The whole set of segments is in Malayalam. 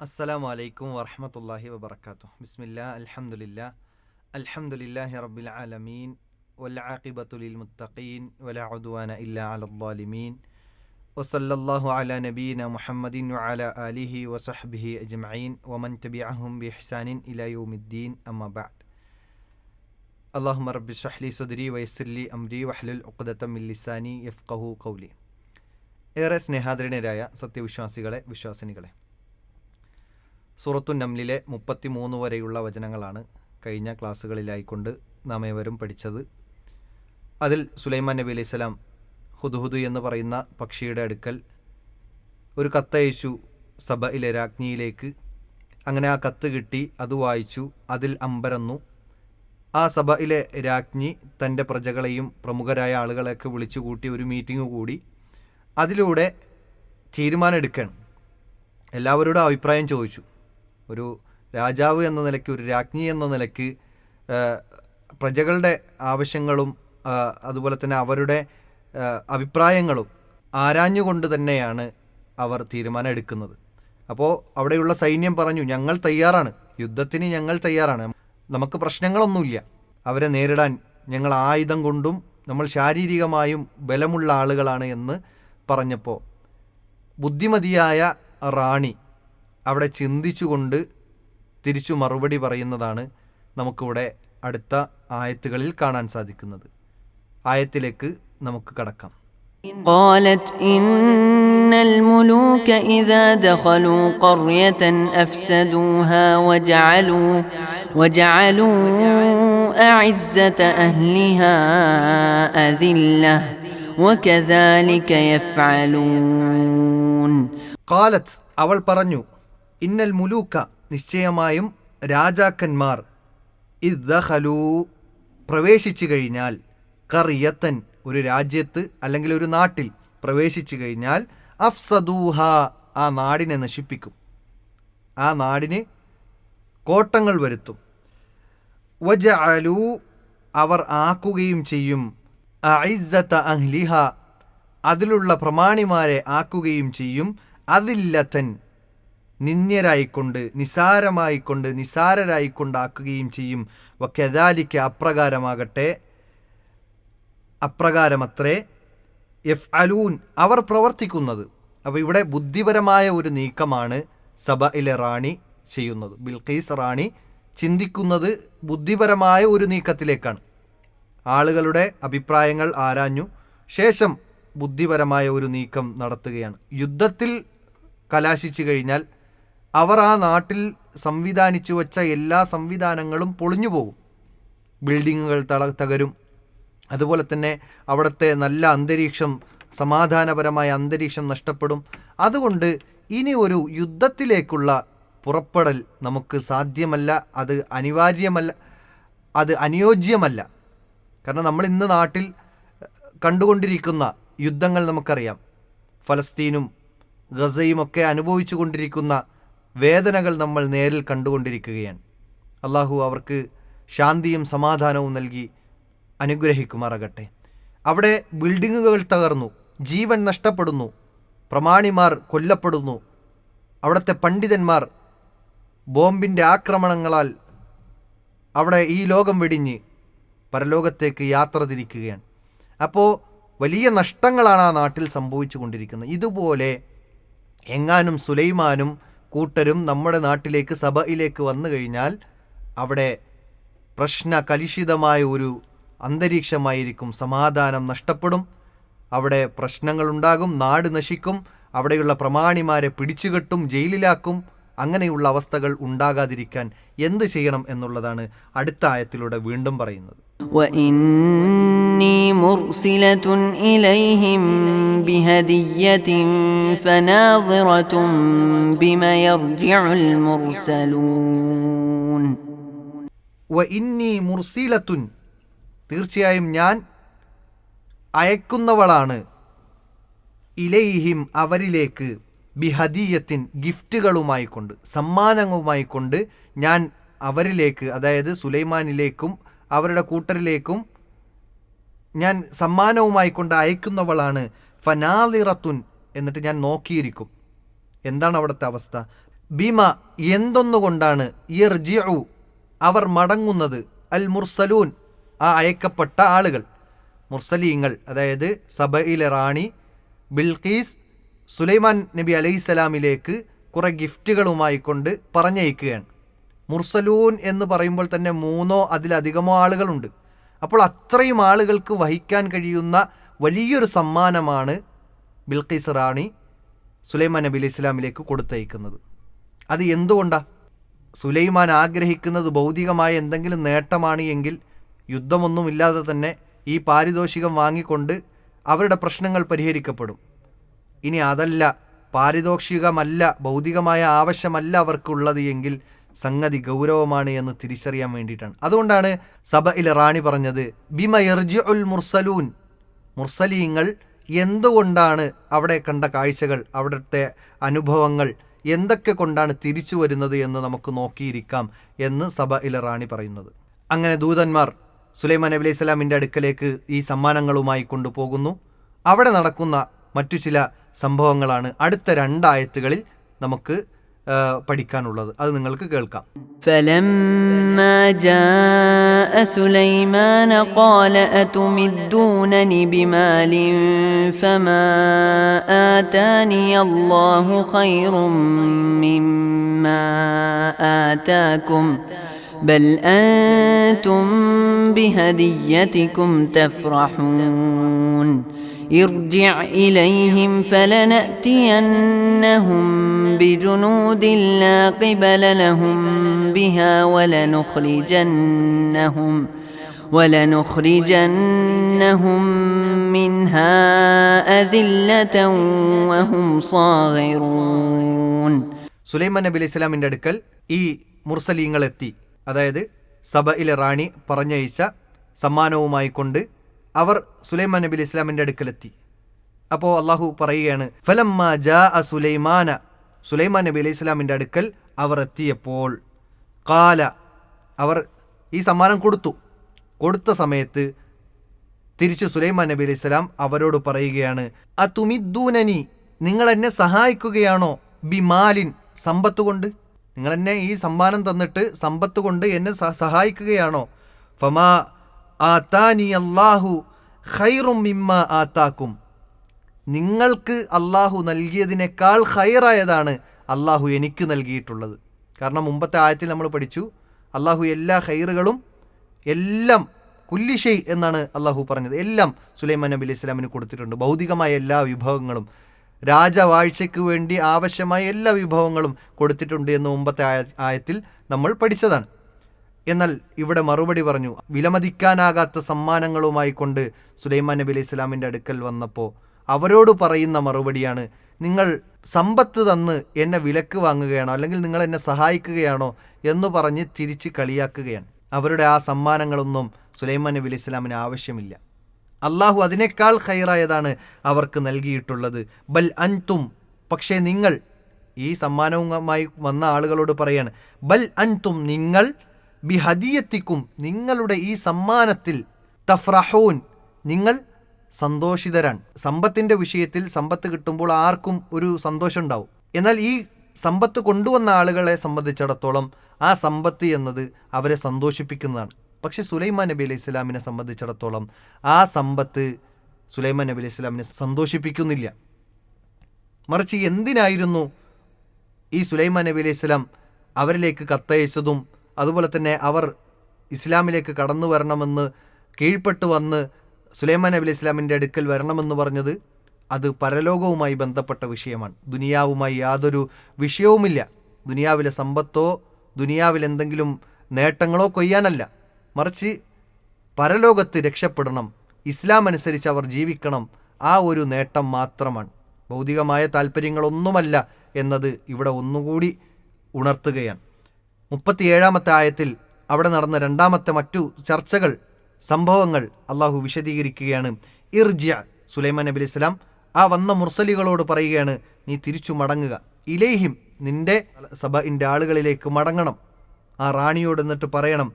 അസ്സലാമു അലൈക്കും വറഹമത്തല്ലാഹി വബർക്കാത്തു ബിസ്മില്ലാ അൽഹംദുലില്ലാ അൽഹംദുലില്ലാഹി റബ്ബിൽ ആലമീൻ വൽആഖിബത്തുലിൽ മുത്തഖീൻ വലാ ഉദ്വാന ഇല്ലാ അലദ്ദാലിമീൻ വസല്ലല്ലാഹു അലാ നബീന മുഹമ്മദിൻ വഅല ആലിഹി വസഹ്ബിഹി അജ്മഈൻ വമൻ തബിഅഹും ബിഇഹ്സാനിൻ ഇലാ യൗമിദ്ദീൻ അമ്മാ ബഅദ് അല്ലാഹുമ്മ റബ്ബി ഷ്റഹ് ലി സദ്രി വയസ്സിർ അംരി വഹ്ലുൽ ഉഖ്ദത മിൻ ലിസാനി യഫ്ഖഹു ഖൗലി ഏറെ സ്നേഹാദരണരായ സത്യവിശ്വാസികളെ വിശ്വാസിനികളെ സൂറത്തു നംലിലെ മുപ്പത്തി മൂന്ന് വരെയുള്ള വചനങ്ങളാണ് കഴിഞ്ഞ ക്ലാസ്സുകളിലായിക്കൊണ്ട് നാം ഏവരും പഠിച്ചത്. അതിൽ സുലൈമാൻ നബി അലൈഹി സ്വലാം ഹുദുഹുദു എന്ന് പറയുന്ന പക്ഷിയുടെ അടുക്കൽ ഒരു കത്തയച്ചു സഭയിലെ രാജ്ഞിയിലേക്ക്. അങ്ങനെ ആ കത്ത് കിട്ടി അത് വായിച്ചു അതിൽ അമ്പരന്നു. ആ സഭയിലെ രാജ്ഞി തന്റെ പ്രജകളെയും പ്രമുഖരായ ആളുകളെയൊക്കെ വിളിച്ചു കൂട്ടി ഒരു മീറ്റിംഗ് കൂടി. അതിലൂടെ തീരുമാനമെടുക്കണം എല്ലാവരോടും അഭിപ്രായം ചോദിച്ചു. ഒരു രാജാവ് എന്ന നിലയ്ക്ക് ഒരു രാജ്ഞി എന്ന നിലയ്ക്ക് പ്രജകളുടെ ആവശ്യങ്ങളും അതുപോലെ തന്നെ അവരുടെ അഭിപ്രായങ്ങളും ആരാഞ്ഞുകൊണ്ട് തന്നെയാണ് അവർ തീരുമാനം എടുക്കുന്നത് അപ്പോൾ അവിടെയുള്ള സൈന്യം പറഞ്ഞു ഞങ്ങൾ തയ്യാറാണ്. യുദ്ധത്തിന് ഞങ്ങൾ തയ്യാറാണ്. നമുക്ക് പ്രശ്നങ്ങളൊന്നുമില്ല. അവരെ നേരിടാൻ ഞങ്ങൾ ആയുധം കൊണ്ടും നമ്മൾ ശാരീരികമായും ബലമുള്ള ആളുകളാണ് എന്ന് പറഞ്ഞപ്പോൾ ബുദ്ധിമതിയായ റാണി അവിടെ ചിന്തിച്ചുകൊണ്ട് തിരിച്ചു മറുപടി പറയുന്നതാണ് നമുക്കിവിടെ അടുത്ത ആയത്തുകളിൽ കാണാൻ സാധിക്കുന്നത് ആയത്തിലേക്ക് നമുക്ക് കടക്കാം قالت إن الملوك إذا دخلوا قرية أفسدوها وجعلوا وجعلوا أعزة أهلها أذلة وكذلك يفعلون കാലത്ത് അവൾ പറഞ്ഞു ഇന്നൽ മുലൂക്ക നിശ്ചയമായും രാജാക്കന്മാർ ഇദ്ദഹലൂ പ്രവേശിച്ചു കഴിഞ്ഞാൽ കറിയത്തൻ ഒരു രാജ്യത്ത് അല്ലെങ്കിൽ ഒരു നാട്ടിൽ പ്രവേശിച്ചു കഴിഞ്ഞാൽ അഫ്സദൂഹ ആ നാടിനെ നശിപ്പിക്കും. ആ നാടിന് കോട്ടങ്ങൾ വരുത്തും. വജഅലു അവർ ആക്കുകയും ചെയ്യും. അഇസ്സത അഹ്ലിഹ അതിലുള്ള പ്രമാണിമാരെ ആക്കുകയും ചെയ്യും. അതില്ലത്തൻ നിന്ദ്യരായിക്കൊണ്ട് നിസാരമായിക്കൊണ്ട് നിസാരരായിക്കൊണ്ടാക്കുകയും ചെയ്യും. വക്കദാലിക്ക് അപ്രകാരമാകട്ടെ. അപ്രകാരമത്രേ. എഫ് അലൂൻ അവർ പ്രവർത്തിക്കുന്നത്. അപ്പോൾ ഇവിടെ ബുദ്ധിപരമായ ഒരു നീക്കമാണ് സഭയിലെ റാണി ചെയ്യുന്നത്. ബിൽഖീസ് റാണി ചിന്തിക്കുന്നത് ബുദ്ധിപരമായ ഒരു നീക്കത്തിലേക്കാണ്. ആളുകളുടെ അഭിപ്രായങ്ങൾ ആരാഞ്ഞു. ശേഷം ബുദ്ധിപരമായ ഒരു നീക്കം നടത്തുകയാണ്. യുദ്ധത്തിൽ കലാശിച്ചു കഴിഞ്ഞാൽ അവർ ആ നാട്ടിൽ സംവിധാനിച്ചു വച്ച എല്ലാ സംവിധാനങ്ങളും പൊളിഞ്ഞു പോകും. ബിൽഡിങ്ങുകൾ തള തകരും. അതുപോലെ തന്നെ അവിടുത്തെ നല്ല അന്തരീക്ഷം സമാധാനപരമായ അന്തരീക്ഷം നഷ്ടപ്പെടും. അതുകൊണ്ട് ഇനി ഒരു യുദ്ധത്തിലേക്കുള്ള പുറപ്പെടൽ നമുക്ക് സാധ്യമല്ല. അത് അനിവാര്യമല്ല. അത് അനുയോജ്യമല്ല. കാരണം നമ്മൾ ഇന്ന് നാട്ടിൽ കണ്ടുകൊണ്ടിരിക്കുന്ന യുദ്ധങ്ങൾ നമുക്കറിയാം. ഫലസ്തീനും ഗസയും ഒക്കെ അനുഭവിച്ചു കൊണ്ടിരിക്കുന്ന വേദനകൾ നമ്മൾ നേരിൽ കണ്ടുകൊണ്ടിരിക്കുകയാണ്. അള്ളാഹു അവർക്ക് ശാന്തിയും സമാധാനവും നൽകി അനുഗ്രഹിക്കുമാറാകട്ടെ. അവിടെ ബിൽഡിങ്ങുകൾ തകർന്നു ജീവൻ നഷ്ടപ്പെടുന്നു പ്രമാണിമാർ കൊല്ലപ്പെടുന്നു അവിടുത്തെ പണ്ഡിതന്മാർ ബോംബിന്റെ ആക്രമണങ്ങളാൽ അവിടെ ഈ ലോകം വെടിഞ്ഞ് പരലോകത്തേക്ക് യാത്ര തിരിക്കുകയാണ്. അപ്പോൾ വലിയ നഷ്ടങ്ങളാണ് ആ നാട്ടിൽ സംഭവിച്ചു കൊണ്ടിരിക്കുന്നത് ഇതുപോലെ എങ്ങാനും സുലൈമാനും കൂട്ടരും നമ്മുടെ നാട്ടിലേക്ക് സഭയിലേക്ക് വന്നു കഴിഞ്ഞാൽ അവിടെ പ്രശ്ന കലുഷിതമായ ഒരു അന്തരീക്ഷമായിരിക്കും. സമാധാനം നഷ്ടപ്പെടും. അവിടെ പ്രശ്നങ്ങളുണ്ടാകും. നാട് നശിക്കും. അവിടെയുള്ള പ്രമാണിമാരെ പിടിച്ചുകെട്ടും ജയിലിലാക്കും. അങ്ങനെയുള്ള അവസ്ഥകൾ ഉണ്ടാകാതിരിക്കാൻ എന്ത് ചെയ്യണം എന്നുള്ളതാണ് അടുത്ത ആയത്തിലൂടെ വീണ്ടും പറയുന്നത്. وإني مرسلة إليهم بهدية فناظرة بما يرجع المرسلون വ ഇന്നി മുർസീലത്തുൻ തീർച്ചയായും ഞാൻ അയക്കുന്നവളാണ് ഇലൈഹിം അവരിലേക്ക് ബിഹദീയത്തിൻ ഗിഫ്റ്റുകളുമായി കൊണ്ട് സമ്മാനങ്ങളുമായി കൊണ്ട് ഞാൻ അവരിലേക്ക് അതായത് സുലൈമാനിലേക്കും അവരുടെ കൂട്ടരിലേക്കും ഞാൻ സമ്മാനവുമായി കൊണ്ട് അയക്കുന്നവളാണ്. ഫനാലിറത്തുൻ എന്നിട്ട് ഞാൻ നോക്കിയിരിക്കും. എന്താണ് അവിടുത്തെ അവസ്ഥ? ഭീമ എന്തൊന്നുകൊണ്ടാണ്? ഇർജിഉ അവർ മടങ്ങുന്നത്. അൽ മുർസലൂൻ. ആ അയക്കപ്പെട്ട ആളുകൾ. മുർസലീങ്ങൾ. അതായത് സബയിലെ റാണി ബിൽഖീസ് സുലൈമാൻ നബി അലൈഹിസ്സലാമിലേക്ക് കുറേ ഗിഫ്റ്റുകളുമായി കൊണ്ട് പറഞ്ഞയക്കുകയാണ്. മുർസലൂൻ എന്ന് പറയുമ്പോൾ തന്നെ മൂന്നോ അതിലധികമോ ആളുകളുണ്ട്. അപ്പോൾ അത്രയും ആളുകൾക്ക് വഹിക്കാൻ കഴിയുന്ന വലിയൊരു സമ്മാനമാണ് ബിൽഖീസ് റാണി സുലൈമാൻ നബി അലൈഹി ഇസ്ലാമിലേക്ക് കൊടുത്തയക്കുന്നത്. അത് എന്തുകൊണ്ടാണ് സുലൈമാൻ ആഗ്രഹിക്കുന്നത് ഭൗതികമായ എന്തെങ്കിലും നേട്ടമാണ് എങ്കിൽ യുദ്ധമൊന്നുമില്ലാതെ തന്നെ ഈ പാരിതോഷികം വാങ്ങിക്കൊണ്ട് അവരുടെ പ്രശ്നങ്ങൾ പരിഹരിക്കപ്പെടും. ഇനി അതല്ല പാരിതോഷികമല്ല ഭൗതികമായ ആവശ്യമല്ല അവർക്കുള്ളത് എങ്കിൽ സംഗതി ഗൗരവമാണ് എന്ന് തിരിച്ചറിയാൻ വേണ്ടിയിട്ടാണ്. അതുകൊണ്ടാണ് സബയിൽ റാണി പറഞ്ഞത് ബിമ എർജി ഉൽ മുർസലൂൻ. മുർസലീങ്ങൾ എന്തുകൊണ്ടാണ് അവിടെ കണ്ട കാഴ്ചകൾ അവിടുത്തെ അനുഭവങ്ങൾ എന്തൊക്കെ കൊണ്ടാണ് തിരിച്ചു വരുന്നത് എന്ന് നമുക്ക് നോക്കിയിരിക്കാം എന്ന് സബ ഇല റാണി പറയുന്നത്. അങ്ങനെ ദൂതന്മാർ സുലൈമാൻ നബി അലൈഹി സ്വലാമിന്റെ അടുക്കലേക്ക് ഈ സമ്മാനങ്ങളുമായി കൊണ്ടുപോകുന്നു. അവിടെ നടക്കുന്ന മറ്റു ചില സംഭവങ്ങളാണ് അടുത്ത രണ്ടായത്തുകളിൽ നമുക്ക് പഠിക്കാനുള്ളത് അത് നിങ്ങൾക്ക് കേൾക്കാം فلما جاء سليمان قال أتمدونني بمال فما آتاني الله خير مما آتاكم بل أنتم بهديتكم تفرحون ارجع إليهم فلنأتينهم بجنود لا قبل لهم بها ولنخرجنهم ولنخرجنهم منها أذلة وهم صاغرون സുലൈമാൻ നബി അലൈഹി സ്വലാമിൻ്റെ അടുക്കൽ ഈ മുർസലീങ്ങൾ എത്തി അതായത് സബയിലെ റാണി പറഞ്ഞയച്ച സമ്മാനവുമായി കൊണ്ട് അവർ സുലൈമാൻ നബി അലൈഹി ഇസ്ലാമിന്റെ അടുക്കലെത്തി. അപ്പോൾ അള്ളാഹു പറയുകയാണ് ഫലമ്മ ജാ അ സുലൈമാന. സുലൈമാൻ നബി അലൈഹി ഇസ്ലാമിന്റെ അടുക്കൽ അവർ എത്തിയപ്പോൾ കാല അവർ ഈ സമ്മാനം കൊടുത്തു. കൊടുത്ത സമയത്ത് തിരിച്ച് സുലൈമാൻ നബി അലൈഹി സ്വലാം അവരോട് പറയുകയാണ് അ തുമിദ്ദൂനനി നിങ്ങൾ എന്നെ സഹായിക്കുകയാണോ? ബിമാലിൻ സമ്പത്ത് കൊണ്ട്. നിങ്ങൾ എന്നെ ഈ സമ്മാനം തന്നിട്ട് സമ്പത്ത് കൊണ്ട് എന്നെ സഹായിക്കുകയാണോ? ഫമാ ആത്താനി അള്ളാഹു ഖൈറും മിമ്മ ആത്താക്കും നിങ്ങൾക്ക് അള്ളാഹു നൽകിയതിനേക്കാൾ ഖൈറായതാണ് അള്ളാഹു എനിക്ക് നൽകിയിട്ടുള്ളത്. കാരണം മുമ്പത്തെ ആയത്തിൽ നമ്മൾ പഠിച്ചു അള്ളാഹു എല്ലാ ഖൈറുകളും എല്ലാം കുല്ലിഷൈ എന്നാണ് അള്ളാഹു പറഞ്ഞത്. എല്ലാം സുലൈമാൻ നബി ഇസ്ലാമിന് കൊടുത്തിട്ടുണ്ട്. ഭൗതികമായ എല്ലാ വിഭവങ്ങളും രാജവാഴ്ചയ്ക്ക് വേണ്ടി ആവശ്യമായ എല്ലാ വിഭവങ്ങളും കൊടുത്തിട്ടുണ്ട് എന്ന് മുമ്പത്തെ ആയത്തിൽ നമ്മൾ പഠിച്ചതാണ്. എന്നാൽ ഇവിടെ മറുപടി പറഞ്ഞു വിലമതിക്കാനാകാത്ത സമ്മാനങ്ങളുമായി കൊണ്ട് സുലൈമാൻ നബി അലൈഹി സ്വലാമിന്റെ അടുക്കൽ വന്നപ്പോൾ അവരോട് പറയുന്ന മറുപടിയാണ് നിങ്ങൾ സമ്പത്ത് തന്ന് എന്നെ വിലക്ക് വാങ്ങുകയാണോ അല്ലെങ്കിൽ നിങ്ങൾ എന്നെ സഹായിക്കുകയാണോ എന്ന് പറഞ്ഞ് തിരിച്ച് കളിയാക്കുകയാണ്. അവരുടെ ആ സമ്മാനങ്ങളൊന്നും സുലൈമാൻ നബി അലൈഹി സ്വലാമിന് ആവശ്യമില്ല. അള്ളാഹു അതിനേക്കാൾ ഖൈറായതാണ് അവർക്ക് നൽകിയിട്ടുള്ളത്. ബൽ അൻതും പക്ഷേ നിങ്ങൾ ഈ സമ്മാനവുമായി വന്ന ആളുകളോട് പറയാണ് ബൽ അൻതും നിങ്ങൾ ബി ഹദിയത്തിക്കും നിങ്ങളുടെ ഈ സമ്മാനത്തിൽ തഫ്രഹൂൻ നിങ്ങൾ സന്തോഷിതരാണ്. സമ്പത്തിന്റെ വിഷയത്തിൽ സമ്പത്ത് കിട്ടുമ്പോൾ ആർക്കും ഒരു സന്തോഷം ഉണ്ടാവും. എന്നാൽ ഈ സമ്പത്ത് കൊണ്ടുവന്ന ആളുകളെ സംബന്ധിച്ചിടത്തോളം ആ സമ്പത്ത് എന്നത് അവരെ സന്തോഷിപ്പിക്കുന്നതാണ്. പക്ഷെ സുലൈമാൻ നബി അലൈഹി സ്വലാമിനെ സംബന്ധിച്ചിടത്തോളം ആ സമ്പത്ത് സുലൈമാൻ നബി അലൈഹി സ്വലാമിനെ സന്തോഷിപ്പിക്കുന്നില്ല. മറിച്ച് എന്തിനായിരുന്നു ഈ സുലൈമാൻ നബി അലൈഹി സ്വലാം അവരിലേക്ക് കത്തയച്ചതും അതുപോലെ തന്നെ അവർ ഇസ്ലാമിലേക്ക് കടന്നു വരണമെന്ന് കീഴ്പ്പെട്ട് വന്ന് സുലൈമാൻ നബി ഇസ്ലാമിന്റെ അടുക്കൽ വരണമെന്ന് പറഞ്ഞത് അത് പരലോകവുമായി ബന്ധപ്പെട്ട വിഷയമാണ്. ദുനിയാവുമായി യാതൊരു വിഷയവുമില്ല. ദുനിയാവിലെ സമ്പത്തോ ദുനിയാവിൽ എന്തെങ്കിലും നേട്ടങ്ങളോ കൊയ്യാനല്ല. മറിച്ച് പരലോകത്ത് രക്ഷപ്പെടണം ഇസ്ലാം അനുസരിച്ച് അവർ ജീവിക്കണം ആ ഒരു നേട്ടം മാത്രമാണ്. ഭൗതികമായ താല്പര്യങ്ങളൊന്നുമല്ല എന്നത് ഇവിടെ ഒന്നുകൂടി ഉണർത്തുകയാണ്. മുപ്പത്തിയേഴാമത്തെ ആയത്തിൽ അവിടെ നടന്ന രണ്ടാമത്തെ മറ്റു ചർച്ചകൾ സംഭവങ്ങൾ അള്ളാഹു വിശദീകരിക്കുകയാണ്. ഇർജിയ സുലൈമാൻ നബി ഇസ്ലാം ആ വന്ന മുർസലികളോട് പറയുകയാണ് നീ തിരിച്ചു മടങ്ങുക. ഇലേഹിം നിന്റെ സഭയിന്റെ ആളുകളിലേക്ക് മടങ്ങണം. ആ റാണിയോട് എന്നിട്ട് പറയണം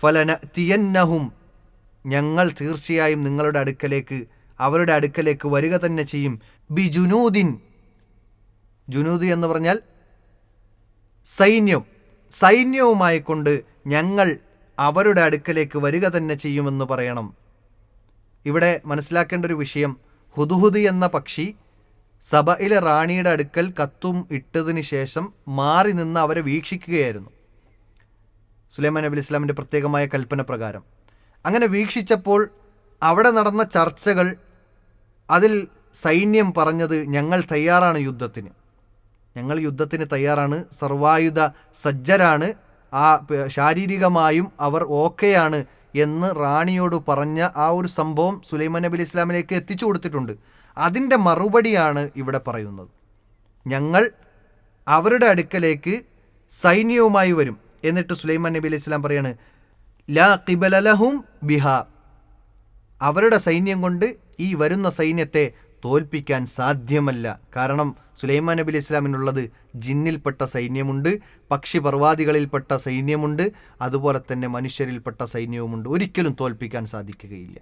ഫലന തിയന്നഹും ഞങ്ങൾ തീർച്ചയായും നിങ്ങളുടെ അടുക്കലേക്ക് അവരുടെ അടുക്കലേക്ക് വരിക തന്നെ ചെയ്യും. ബി ജുനൂദിൻ ജുനൂദ് എന്ന് പറഞ്ഞാൽ സൈന്യം. സൈന്യവുമായി കൊണ്ട് ഞങ്ങൾ അവരുടെ അടുക്കലേക്ക് വരിക തന്നെ ചെയ്യുമെന്ന് പറയണം. ഇവിടെ മനസ്സിലാക്കേണ്ട ഒരു വിഷയം ഹുദുഹുദി എന്ന പക്ഷി സഭയിലെ റാണിയുടെ അടുക്കൽ കത്തും ഇട്ടതിന് ശേഷം മാറി നിന്ന് അവരെ വീക്ഷിക്കുകയായിരുന്നു. സുലൈമാൻ നബി ഇസ്ലാമിന്റെ പ്രത്യേകമായ കൽപ്പന പ്രകാരം. അങ്ങനെ വീക്ഷിച്ചപ്പോൾ അവിടെ നടന്ന ചർച്ചകൾ അതിൽ സൈന്യം പറഞ്ഞത് ഞങ്ങൾ തയ്യാറാണ് യുദ്ധത്തിന്. ഞങ്ങൾ യുദ്ധത്തിന് തയ്യാറാണ്. സർവായുധ സജ്ജരാണ്. ആ ശാരീരികമായും അവർ ഓക്കെയാണ് എന്ന് റാണിയോട് പറഞ്ഞ ആ ഒരു സംഭവം സുലൈമാൻ നബി ഇസ്ലാമിലേക്ക് എത്തിച്ചു കൊടുത്തിട്ടുണ്ട്. അതിന്റെ മറുപടിയാണ് ഇവിടെ പറയുന്നത്. ഞങ്ങൾ അവരുടെ അടുക്കലേക്ക് സൈന്യവുമായി വരും എന്നിട്ട് സുലൈമാൻ നബി അലൈഹി ഇസ്ലാം പറയാണ് ലാ കിബലലഹും ബിഹ. അവരുടെ സൈന്യം കൊണ്ട് ഈ വരുന്ന സൈന്യത്തെ തോൽപ്പിക്കാൻ സാധ്യമല്ല. കാരണം സുലൈമാൻ നബി ഇസ്ലാമിനുള്ളത് ജിന്നിൽപ്പെട്ട സൈന്യമുണ്ട് പക്ഷിപർവാദികളിൽപ്പെട്ട സൈന്യമുണ്ട് അതുപോലെ തന്നെ മനുഷ്യരിൽപ്പെട്ട സൈന്യവുമുണ്ട്. ഒരിക്കലും തോൽപ്പിക്കാൻ സാധിക്കുകയില്ല.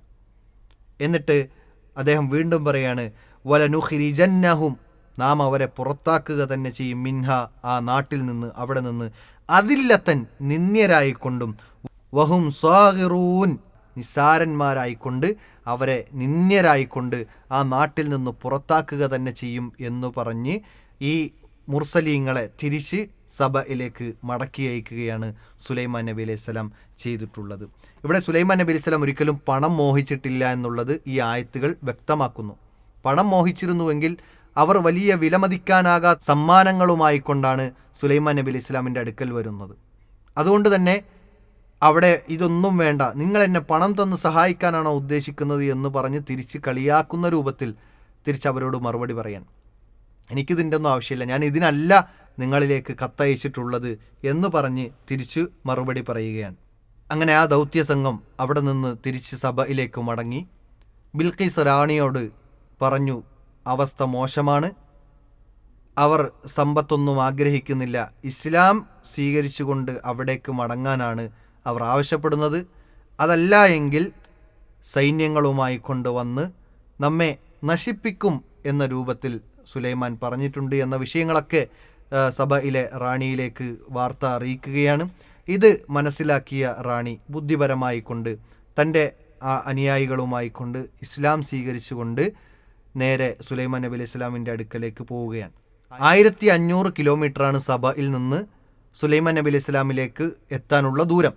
എന്നിട്ട് അദ്ദേഹം വീണ്ടും പറയാണ് വലനുഹിരിജന്നഹും നാം അവരെ പുറത്താക്കുക തന്നെ ചെയ്യും. മിൻഹ ആ നാട്ടിൽ നിന്ന് അവിടെ നിന്ന് അതില്ലത്തൻ നിന്ദ്യരായിക്കൊണ്ടും വഹും സ്വാഹിറൂൻ നിസ്സാരന്മാരായിക്കൊണ്ട് അവരെ നിന്ദ്യരായിക്കൊണ്ട് ആ നാട്ടിൽ നിന്ന് പുറത്താക്കുക തന്നെ ചെയ്യും എന്ന് പറഞ്ഞ് ഈ മുർസലീങ്ങളെ തിരിച്ച് സഭയിലേക്ക് മടക്കി അയക്കുകയാണ് സുലൈമാൻ നബി അലൈഹി സ്വലാം ചെയ്തിട്ടുള്ളത്. ഇവിടെ സുലൈമാൻ നബി അലൈഹി സ്വലാം ഒരിക്കലും പണം മോഹിച്ചിട്ടില്ല എന്നുള്ളത് ഈ ആയത്തുകൾ വ്യക്തമാക്കുന്നു. പണം മോഹിച്ചിരുന്നുവെങ്കിൽ അവർ വലിയ വിലമതിക്കാനാകാത്ത സമ്മാനങ്ങളുമായി കൊണ്ടാണ് സുലൈമാൻ നബി അലൈഹി സ്വലാമിന്റെ അടുക്കൽ വരുന്നത്. അതുകൊണ്ട് തന്നെ അവിടെ ഇതൊന്നും വേണ്ട. നിങ്ങൾ എന്നെ പണം തന്ന് സഹായിക്കാനാണോ ഉദ്ദേശിക്കുന്നത് എന്ന് പറഞ്ഞ് തിരിച്ച് കളിയാക്കുന്ന രൂപത്തിൽ തിരിച്ച് അവരോട് മറുപടി പറയാൻ. എനിക്കിതിന്റെ ഒന്നും ആവശ്യമില്ല. ഞാൻ ഇതിനല്ല നിങ്ങളിലേക്ക് കത്തയച്ചിട്ടുള്ളത് എന്ന് പറഞ്ഞ് തിരിച്ച് മറുപടി പറയുകയാണ്. അങ്ങനെ ആ ദൗത്യ സംഘം അവിടെ നിന്ന് തിരിച്ച് സഭയിലേക്ക് മടങ്ങി. ബിൽക്കീസ് റാണിയോട് പറഞ്ഞു അവസ്ഥ മോശമാണ്. അവർ സമ്പത്തൊന്നും ആഗ്രഹിക്കുന്നില്ല. ഇസ്ലാം സ്വീകരിച്ചുകൊണ്ട് അവിടേക്ക് മടങ്ങാനാണ് അവർ ആവശ്യപ്പെടുന്നത്. അതല്ല എങ്കിൽ സൈന്യങ്ങളുമായി കൊണ്ടുവന്ന് നമ്മെ നശിപ്പിക്കും എന്ന രൂപത്തിൽ സുലൈമാൻ പറഞ്ഞിട്ടുണ്ട് എന്ന വിഷയങ്ങളൊക്കെ സഭയിലെ റാണിയിലേക്ക് വാർത്ത അറിയിക്കുകയാണ്. ഇത് മനസ്സിലാക്കിയ റാണി ബുദ്ധിപരമായി കൊണ്ട് തന്റെ അനുയായികളുമായി കൊണ്ട് ഇസ്ലാം സ്വീകരിച്ചുകൊണ്ട് നേരെ സുലൈമാൻ നബി അലൈഹി ഇസ്ലാമിന്റെ അടുക്കലേക്ക് പോവുകയാണ്. ആയിരത്തി അഞ്ഞൂറ് കിലോമീറ്ററാണ് സഭയിൽ നിന്ന് സുലൈമാൻ നബി ഇസ്ലാമിലേക്ക് എത്താനുള്ള ദൂരം.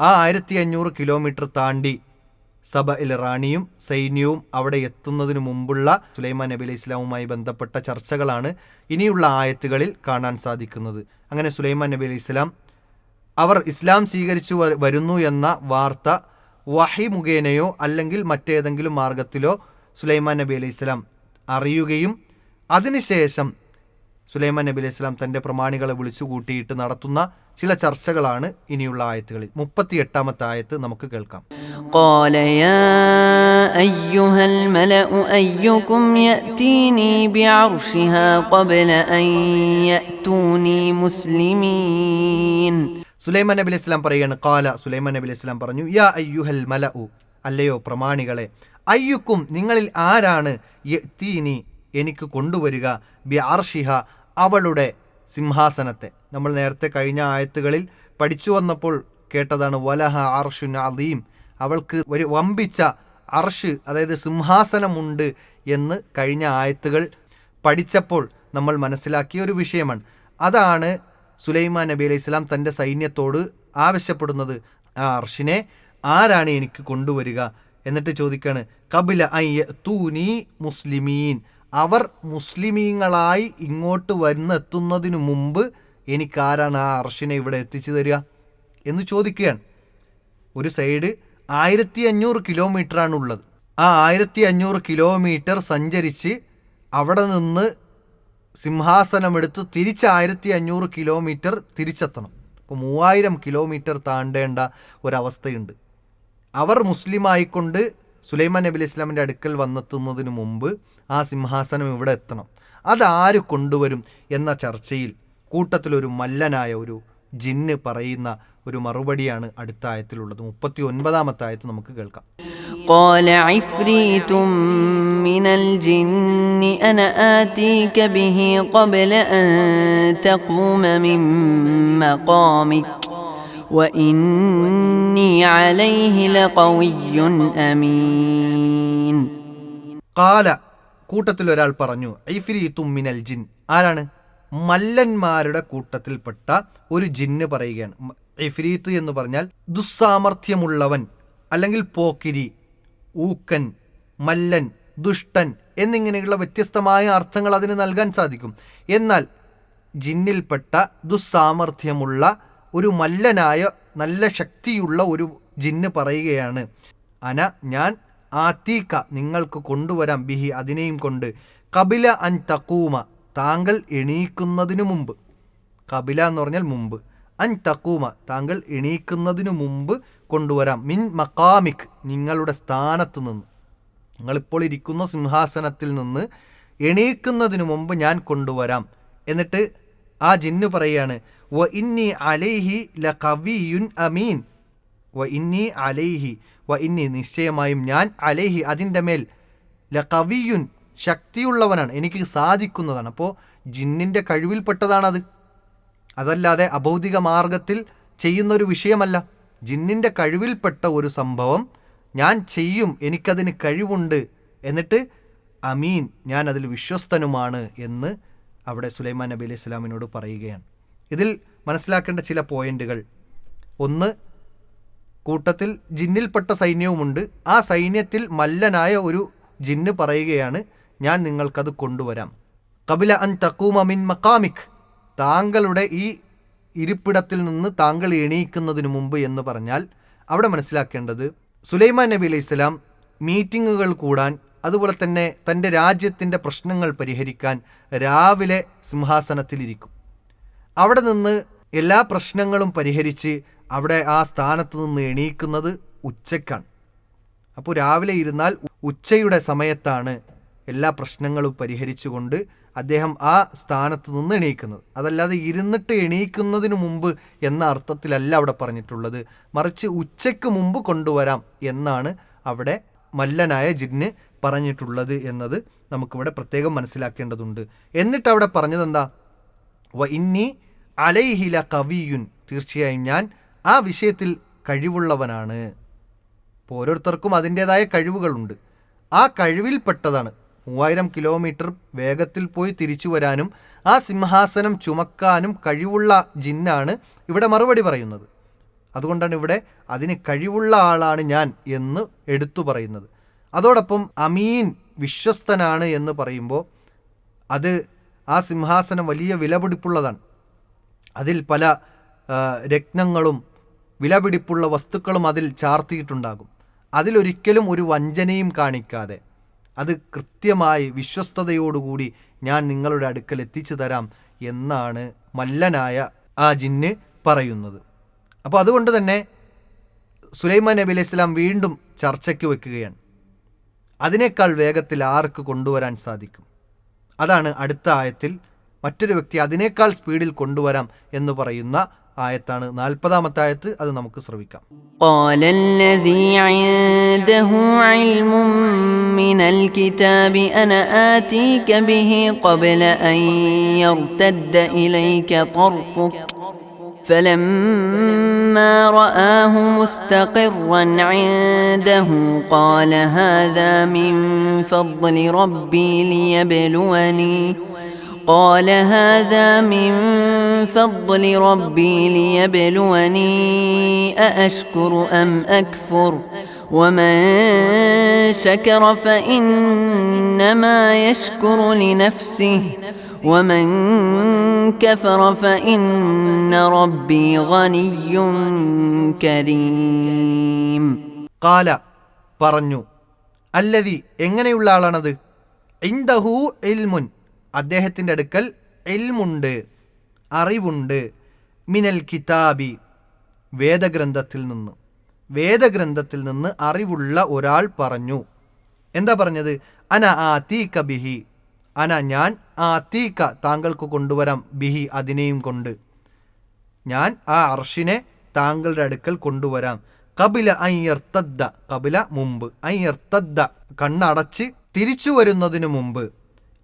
ആ ആയിരത്തി അഞ്ഞൂറ് കിലോമീറ്റർ താണ്ടി സബ ഇൽ റാണിയും സൈന്യവും അവിടെ എത്തുന്നതിനു മുമ്പുള്ള സുലൈമാൻ നബി അലൈഹി ഇസ്ലാമുമായി ബന്ധപ്പെട്ട ചർച്ചകളാണ് ഇനിയുള്ള ആയത്തുകളിൽ കാണാൻ സാധിക്കുന്നത്. അങ്ങനെ സുലൈമാൻ നബി അലൈഹി ഇസ്ലാം അവർ ഇസ്ലാം സ്വീകരിച്ചു വരുന്നു എന്ന വാർത്ത വഹി മുഖേനയോ അല്ലെങ്കിൽ മറ്റേതെങ്കിലും മാർഗത്തിലോ സുലൈമാൻ നബി അലൈഹി ഇസ്ലാം അറിയുകയും അതിനുശേഷം സുലൈമാൻ നബി അലൈഹി ഇസ്ലാം തന്റെ പ്രമാണികളെ വിളിച്ചു കൂട്ടിയിട്ട് നടത്തുന്ന ചില ചർച്ചകളാണ് ഇനിയുള്ള ആയത്തുകളിൽ. മുപ്പത്തി എട്ടാമത്തെ ആയത്ത് നമുക്ക് കേൾക്കാം. സുലൈമാൻ നബി ഇസ്ലാം പറയാണ് കാല സുലൈമാൻ നബി ഇസ്ലാം പറഞ്ഞു യാ അയ്യുഹൽ ഉ അല്ലയോ പ്രമാണികളെ അയ്യുക്കും നിങ്ങളിൽ ആരാണ് തീനി എനിക്ക് കൊണ്ടുവരിക ബി ആർഷിഹ അവളുടെ സിംഹാസനത്തെ. നമ്മൾ നേരത്തെ കഴിഞ്ഞ ആയത്തുകളിൽ പഠിച്ചു വന്നപ്പോൾ കേട്ടതാണ് വലഹ അർഷുൻ അലീം അവൾക്ക് ഒരു വമ്പിച്ച അർഷ് അതായത് സിംഹാസനമുണ്ട് എന്ന് കഴിഞ്ഞ ആയത്തുകൾ പഠിച്ചപ്പോൾ നമ്മൾ മനസ്സിലാക്കിയ ഒരു വിഷയമാണ്. അതാണ് സുലൈമാൻ നബി അലൈഹി സ്വലാം തന്റെ സൈന്യത്തോട് ആവശ്യപ്പെടുന്നത്. ആ അർഷിനെ ആരാണ് എനിക്ക് കൊണ്ടുവരിക? എന്നിട്ട് ചോദിക്കാണ് കബില ഐ തൂനി മുസ്ലിമീൻ. അവർ മുസ്ലിമീങ്ങളായി ഇങ്ങോട്ട് വന്നെത്തുന്നതിനു മുമ്പ് എനിക്കാരാണ് ആ അർഷിനെ ഇവിടെ എത്തിച്ചു തരിക എന്ന് ചോദിക്കുകയാണ്. ഒരു സൈഡ് ആയിരത്തി അഞ്ഞൂറ് കിലോമീറ്ററാണ് ഉള്ളത് ആ ആയിരത്തി അഞ്ഞൂറ് കിലോമീറ്റർ സഞ്ചരിച്ച് അവിടെ നിന്ന് സിംഹാസനമെടുത്ത് തിരിച്ച് ആയിരത്തി അഞ്ഞൂറ് കിലോമീറ്റർ തിരിച്ചെത്തണം. അപ്പോൾ മൂവായിരം കിലോമീറ്റർ താണ്ടേണ്ട ഒരവസ്ഥയുണ്ട്. അവർ മുസ്ലിമായിക്കൊണ്ട് സുലൈമാൻ നബി ഇസ്ലാമിന്റെ അടുക്കൽ വന്നെത്തുന്നതിന് മുമ്പ് ആ സിംഹാസനം ഇവിടെ എത്തണം അതാര് കൊണ്ടുവരും എന്ന ചർച്ചയിൽ കൂട്ടത്തിലൊരു മല്ലനായ ഒരു ജിന്ന് പറയുന്ന ഒരു മറുപടിയാണ് അടുത്ത ആയത്തിലുള്ളത് മുപ്പത്തി ഒൻപതാമത്തെ ആയത്ത് നമുക്ക് കേൾക്കാം قال عفريت من الجن أنا آتيك به قبل أن تقوم من مقامك وإني عليه لقوي أمين കാല കൂട്ടത്തിൽ ഒരാൾ പറഞ്ഞു ഐഫിരീത്തും മിനൽ ജിൻ. ആരാണ്? മല്ലന്മാരുടെ കൂട്ടത്തിൽപ്പെട്ട ഒരു ജിന്ന് പറയുകയാണ്. ഐഫിരീത്ത് എന്ന് പറഞ്ഞാൽ ദുസ്സാമർഥ്യമുള്ളവൻ അല്ലെങ്കിൽ പോക്കിരി ഊക്കൻ മല്ലൻ ദുഷ്ടൻ എന്നിങ്ങനെയുള്ള വ്യത്യസ്തമായ അർത്ഥങ്ങൾ അതിന് നൽകാൻ സാധിക്കും. എന്നാൽ ജിന്നിൽപ്പെട്ട ദുസ്സാമർഥ്യമുള്ള ഒരു മല്ലനായ നല്ല ശക്തിയുള്ള ഒരു ജിന്ന് പറയുകയാണ് അന ഞാൻ ആത്തീക്ക നിങ്ങൾക്ക് കൊണ്ടുവരാം. ബിഹി അതിനെയും കൊണ്ട്. കപില അൻ തക്കൂമ താങ്കൾ എണീക്കുന്നതിനു മുമ്പ്. കപില എന്ന് പറഞ്ഞാൽ മുമ്പ്. അൻ തക്കൂമ താങ്കൾ എണീക്കുന്നതിനു മുമ്പ് കൊണ്ടുവരാം. മിൻ മക്കാമിക് നിങ്ങളുടെ സ്ഥാനത്ത് നിന്ന്. നിങ്ങളിപ്പോൾ ഇരിക്കുന്ന സിംഹാസനത്തിൽ നിന്ന് എണീക്കുന്നതിനു മുമ്പ് ഞാൻ കൊണ്ടുവരാം. എന്നിട്ട് ആ ജിന്ന് പറയാണ് വ ഇന്നി അലൈഹി ല കവിയുൻ അമീൻ. വ ഇന്നി അലൈഹി. വ ഇന്നി നിശ്ചയമായും ഞാൻ അലേഹി അതിന്റെ മേൽ ല കവിയുൻ ശക്തിയുള്ളവനാണ്. എനിക്ക് സാധിക്കുന്നതാണ്. അപ്പോൾ ജിന്നിന്റെ കഴിവിൽപ്പെട്ടതാണത്. അതല്ലാതെ അഭൗതിക മാർഗത്തിൽ ചെയ്യുന്നൊരു വിഷയമല്ല. ജിന്നിന്റെ കഴിവിൽപ്പെട്ട ഒരു സംഭവം ഞാൻ ചെയ്യും എനിക്കതിന് കഴിവുണ്ട് എന്നിട്ട് അമീൻ ഞാൻ അതിൽ വിശ്വസ്തനുമാണ് എന്ന് അവിടെ സുലൈമാൻ നബി അലൈഹി സ്വലാമിനോട് പറയുകയാണ്. ഇതിൽ മനസ്സിലാക്കേണ്ട ചില പോയിന്റുകൾ. ഒന്ന് കൂട്ടത്തിൽ ജിന്നിൽപ്പെട്ട സൈന്യവുമുണ്ട്. ആ സൈന്യത്തിൽ മല്ലനായ ഒരു ജിന്ന് പറയുകയാണ് ഞാൻ നിങ്ങൾക്കത് കൊണ്ടുവരാം. കപില അൻ തക്കൂമ മിൻ മക്കാമിക് താങ്കളുടെ ഈ ഇരിപ്പിടത്തിൽ നിന്ന് താങ്കൾ എണീക്കുന്നതിന് മുമ്പ് എന്ന് പറഞ്ഞാൽ അവിടെ മനസ്സിലാക്കേണ്ടത് സുലൈമാൻ നബി അലൈഹി സ്വലാം മീറ്റിങ്ങുകൾ കൂടാൻ അതുപോലെ തന്നെ തന്റെ രാജ്യത്തിന്റെ പ്രശ്നങ്ങൾ പരിഹരിക്കാൻ രാവിലെ സിംഹാസനത്തിലിരിക്കും. അവിടെ നിന്ന് എല്ലാ പ്രശ്നങ്ങളും പരിഹരിച്ച് അവിടെ ആ സ്ഥാനത്ത് നിന്ന് എണീക്കുന്നത് ഉച്ചയ്ക്കാണ്. അപ്പോൾ രാവിലെ ഇരുന്നാൽ ഉച്ചയുടെ സമയത്താണ് എല്ലാ പ്രശ്നങ്ങളും പരിഹരിച്ചുകൊണ്ട് അദ്ദേഹം ആ സ്ഥാനത്ത് നിന്ന് എണീക്കുന്നത്. അതല്ലാതെ ഇരുന്നിട്ട് എണീക്കുന്നതിന് മുമ്പ് എന്ന അർത്ഥത്തിലല്ല അവിടെ പറഞ്ഞിട്ടുള്ളത്. മറിച്ച് ഉച്ചയ്ക്ക് മുമ്പ് കൊണ്ടുവരാം എന്നാണ് അവിടെ മല്ലനായ ജിന്ന് പറഞ്ഞിട്ടുള്ളത് എന്നത് നമുക്കിവിടെ പ്രത്യേകം മനസ്സിലാക്കേണ്ടതുണ്ട്. എന്നിട്ട് അവിടെ പറഞ്ഞതെന്താ? വ ഇന്നി അലൈഹില കവിയുൻ തീർച്ചയായും ഞാൻ ആ വിഷയത്തിൽ കഴിവുള്ളവനാണ്. ഓരോരുത്തർക്കും അതിന്റേതായ കഴിവുകളുണ്ട്. ആ കഴിവിൽപ്പെട്ടതാണ് മൂവായിരം കിലോമീറ്റർ വേഗത്തിൽ പോയി തിരിച്ചു വരാനും ആ സിംഹാസനം ചുമക്കാനും കഴിവുള്ള ജിന്നാണ് ഇവിടെ മറുപടി പറയുന്നത്. അതുകൊണ്ടാണ് ഇവിടെ അതിന് കഴിവുള്ള ആളാണ് ഞാൻ എന്ന് എടുത്തു പറയുന്നത്. അതോടൊപ്പം അമീൻ വിശ്വസ്തനാണ് എന്ന് പറയുമ്പോൾ അത് ആ സിംഹാസനം വലിയ വിലപിടിപ്പുള്ളതാണ്. അതിൽ പല രത്നങ്ങളും വിലപിടിപ്പുള്ള വസ്തുക്കളും അതിൽ ചാർത്തിയിട്ടുണ്ടാകും. അതിലൊരിക്കലും ഒരു വഞ്ചനയും കാണിക്കാതെ. അത് കൃത്യമായി വിശ്വസ്തയോടുകൂടി ഞാൻ നിങ്ങളുടെ അടുക്കൽ എത്തിച്ചു തരാം എന്നാണ് മല്ലനായ ആ ജിന്ന് പറയുന്നത്. അപ്പോൾ അതുകൊണ്ട് തന്നെ സുലൈമാൻ നബി അലൈഹി സ്വലാം വീണ്ടും ചർച്ചയ്ക്ക് വെക്കുകയാണ്. അതിനേക്കാൾ വേഗത്തിൽ ആർക്ക് കൊണ്ടുവരാൻ സാധിക്കും? അതാണ് അടുത്ത ആയത്തിൽ മറ്റൊരു വ്യക്തി അതിനേക്കാൾ സ്പീഡിൽ കൊണ്ടുവരാം എന്ന് പറയുന്ന ആയത്താണ് നാൽപ്പതാമത്തെ ആയത്ത് അത് നമുക്ക് ശ്രവിക്കാം قال الذي عنده علم من الكتاب أنا آتيك به قبل أن يرتد إليك طرفك فلما رآه مستقرا عنده قال هذا من فضل ربي ليبلوني قال هذا من فضل ربي ليبلوني أأشكر أم أكفر ومن شكر فإنما يشكر لنفسه ومن كفر فإن ربي غني كريم കാല പറഞ്ഞു അല്ലതി എങ്ങനെയുള്ള ആളാണത് ഇൻദഹു ഇൽമുൻ അദ്ദേഹത്തിൻ്റെ അടുക്കൽ ഇൽമുണ്ട് അറിവുണ്ട്. മിനൽ കിതാബി വേദഗ്രന്ഥത്തിൽ നിന്ന്. വേദഗ്രന്ഥത്തിൽ നിന്ന് അറിവുള്ള ഒരാൾ പറഞ്ഞു. എന്താ പറഞ്ഞത്? അന ആതീക ബിഹി. അന ഞാൻ ആതീക താങ്കൾക്ക് കൊണ്ടുവരാം ബിഹി അതിനെയും കൊണ്ട്. ഞാൻ ആ അർഷിനെ താങ്കളുടെ അടുക്കൽ കൊണ്ടുവരാം. കപില അയ്യർത്തദ്ദ കപില മുമ്പ്. അയ്യർത്തദ്ദ കണ്ണടച്ച് തിരിച്ചു വരുന്നതിനു മുമ്പ്.